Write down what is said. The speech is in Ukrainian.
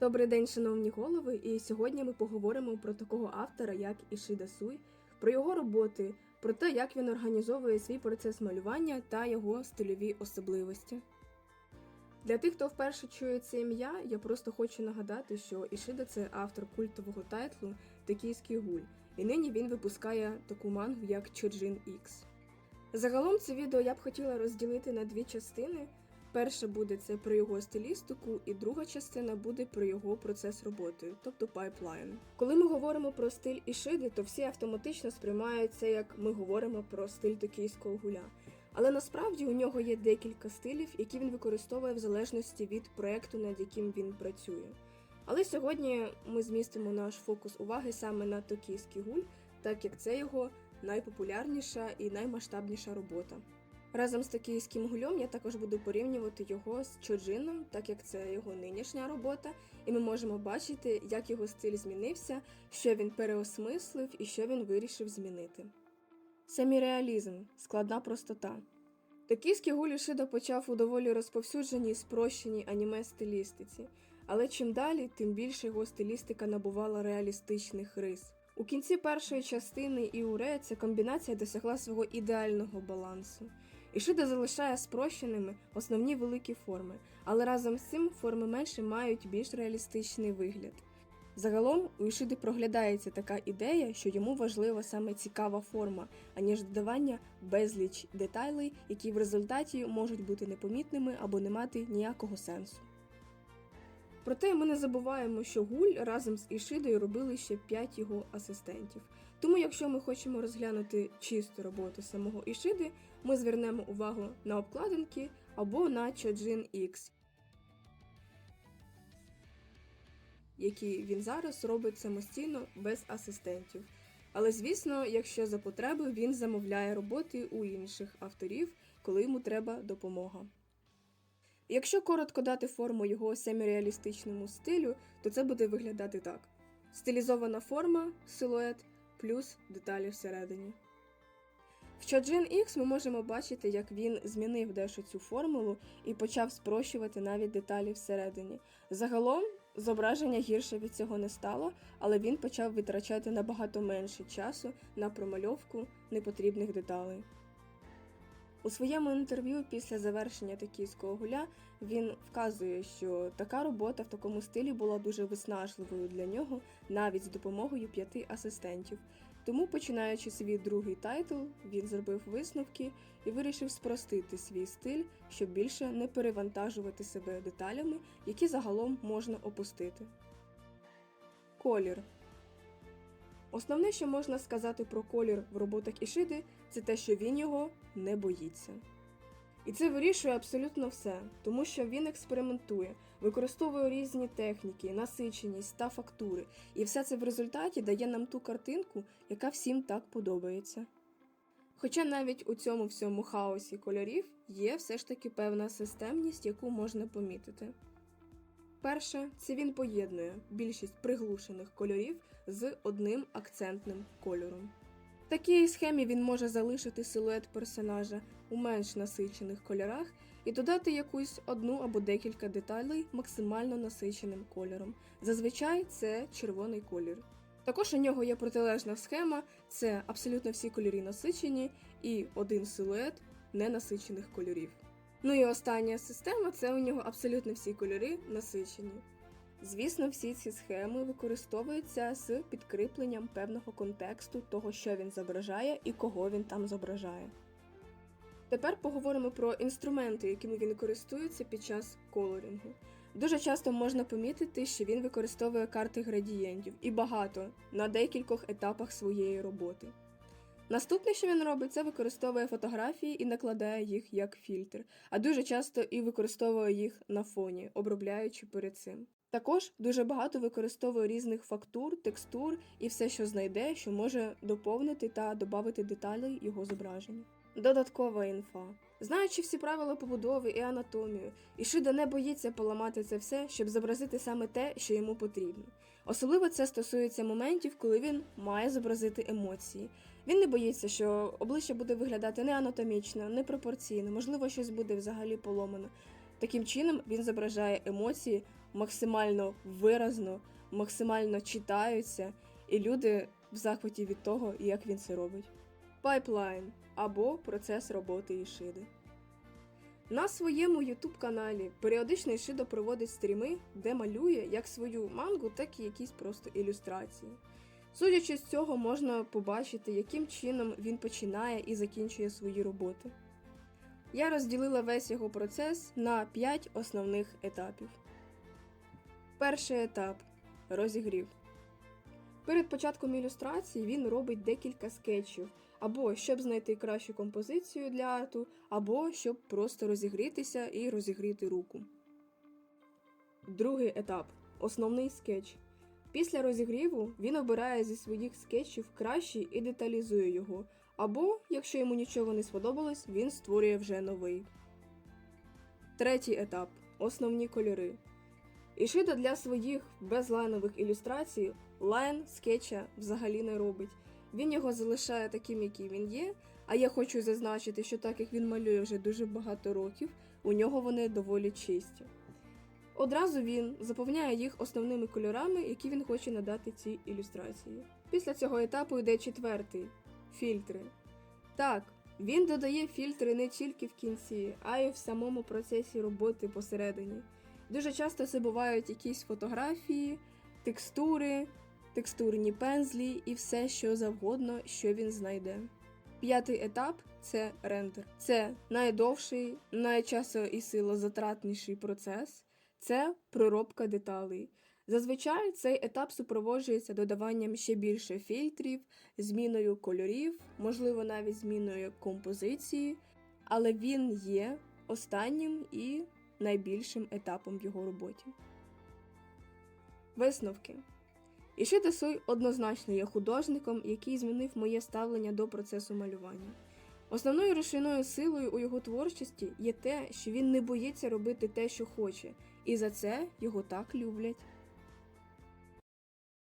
Добрий день, шановні голови, і сьогодні ми поговоримо про такого автора, як Ішида Суй, про його роботи, про те, як він організовує свій процес малювання та його стильові особливості. Для тих, хто вперше чує це ім'я, я просто хочу нагадати, що Ішида це автор культового тайтлу Токійський гуль, і нині він випускає таку мангу, як Чоджин Ікс. Загалом це відео я б хотіла розділити на дві частини. Перша буде це про його стилістику, і друга частина буде про його процес роботи, тобто пайплайн. Коли ми говоримо про стиль Ішиди, то всі автоматично сприймають це як ми говоримо про стиль токійського гуля. Але насправді у нього є декілька стилів, які він використовує в залежності від проекту, над яким він працює. Але сьогодні ми змістимо наш фокус уваги саме на токійський гуль, так як це його найпопулярніша і наймасштабніша робота. Разом з токійським гульом я також буду порівнювати його з Чоджином, так як це його нинішня робота, і ми можемо бачити, як його стиль змінився, що він переосмислив і що він вирішив змінити. Семіреалізм складна простота. Токійський гуль Ішида почав у доволі розповсюдженій спрощеній аніме стилістиці, але чим далі, тим більше його стилістика набувала реалістичних рис. У кінці першої частини Іуре ця комбінація досягла свого ідеального балансу. Ішида залишає спрощеними основні великі форми, але разом з цим форми менше мають більш реалістичний вигляд. Загалом у Ішиди проглядається така ідея, що йому важлива саме цікава форма, аніж додавання безліч деталей, які в результаті можуть бути непомітними або не мати ніякого сенсу. Проте ми не забуваємо, що Гуль разом з Ішидою робили ще 5 його асистентів. Тому, якщо ми хочемо розглянути чисту роботу самого Ішиди, ми звернемо увагу на обкладинки або на Чоджин X, які він зараз робить самостійно без асистентів. Але звісно, якщо за потреби він замовляє роботи у інших авторів, коли йому треба допомога. Якщо коротко дати форму його семіреалістичному стилю, то це буде виглядати так: стилізована форма, силует плюс деталі всередині. В Чоджин X ми можемо бачити, як він змінив дещо цю формулу і почав спрощувати навіть деталі всередині. Загалом зображення гірше від цього не стало, але він почав витрачати набагато менше часу на промальовку непотрібних деталей. У своєму інтерв'ю після завершення токійського гуля він вказує, що така робота в такому стилі була дуже виснажливою для нього навіть з допомогою п'яти асистентів. Тому, починаючи свій другий тайтл, він зробив висновки і вирішив спростити свій стиль, щоб більше не перевантажувати себе деталями, які загалом можна опустити. Колір Основне, що можна сказати про колір в роботах Ішиди, це те, що він його не боїться. І це вирішує абсолютно все, тому що він експериментує, використовує різні техніки, насиченість та фактури, і все це в результаті дає нам ту картинку, яка всім так подобається. Хоча навіть у цьому всьому хаосі кольорів є все ж таки певна системність, яку можна помітити. Перше, це він поєднує більшість приглушених кольорів з одним акцентним кольором. В такій схемі він може залишити силует персонажа у менш насичених кольорах і додати якусь одну або декілька деталей максимально насиченим кольором. Зазвичай це червоний колір. Також у нього є протилежна схема: це абсолютно всі кольори насичені і один силует ненасичених кольорів. Ну і остання система це у нього абсолютно всі кольори насичені. Звісно, всі ці схеми використовуються з підкріпленням певного контексту того, що він зображає і кого він там зображає. Тепер поговоримо про інструменти, якими він користується під час колорінгу. Дуже часто можна помітити, що він використовує карти градієнтів і багато на декількох етапах своєї роботи. Наступне, що він робить, це використовує фотографії і накладає їх як фільтр, а дуже часто і використовує їх на фоні, обробляючи перед цим. Також дуже багато використовує різних фактур, текстур і все, що знайде, що може доповнити та додати деталей його зображення. Додаткова інфа. Знаючи всі правила побудови і анатомію, Ішида не боїться поламати це все, щоб зобразити саме те, що йому потрібно. Особливо це стосується моментів, коли він має зобразити емоції. Він не боїться, що обличчя буде виглядати не анатомічно, непропорційно, можливо, щось буде взагалі поломано. Таким чином він зображає емоції максимально виразно, максимально читаються, і люди в захваті від того, як він це робить. Пайплайн або процес роботи Ішиди. На своєму YouTube каналі періодично Ішидо проводить стріми, де малює як свою мангу, так і якісь просто ілюстрації. Судячи з цього, можна побачити, яким чином він починає і закінчує свої роботи. Я розділила весь його процес на 5 основних етапів. Перший етап розігрів. Перед початком ілюстрації він робить декілька скетчів, або щоб знайти кращу композицію для арту, або щоб просто розігрітися і розігріти руку. Другий етап основний скетч. Після розігріву він обирає зі своїх скетчів кращий і деталізує його, або, якщо йому нічого не сподобалось, він створює вже новий. Третій етап основні кольори. Ішида для своїх безлайнових ілюстрацій лайн скетча взагалі не робить. Він його залишає таким, який він є. А я хочу зазначити, що так як він малює вже дуже багато років, у нього вони доволі чисті. Одразу він заповняє їх основними кольорами, які він хоче надати цій ілюстрації. Після цього етапу йде четвертий фільтри. Так, він додає фільтри не тільки в кінці, а й в самому процесі роботи посередині. Дуже часто це бувають якісь фотографії, текстури, текстурні пензлі і все, що завгодно, що він знайде. П'ятий етап це рендер. Це найдовший, найчасо і силозатратніший процес. Це проробка деталей. Зазвичай цей етап супроводжується додаванням ще більше фільтрів, зміною кольорів, можливо, навіть зміною композиції, але він є останнім і найбільшим етапом в його роботі. Висновки. Ішида Суй однозначно є художником, який змінив моє ставлення до процесу малювання. Основною рушійною силою у його творчості є те, що він не боїться робити те, що хоче, і за це його так люблять.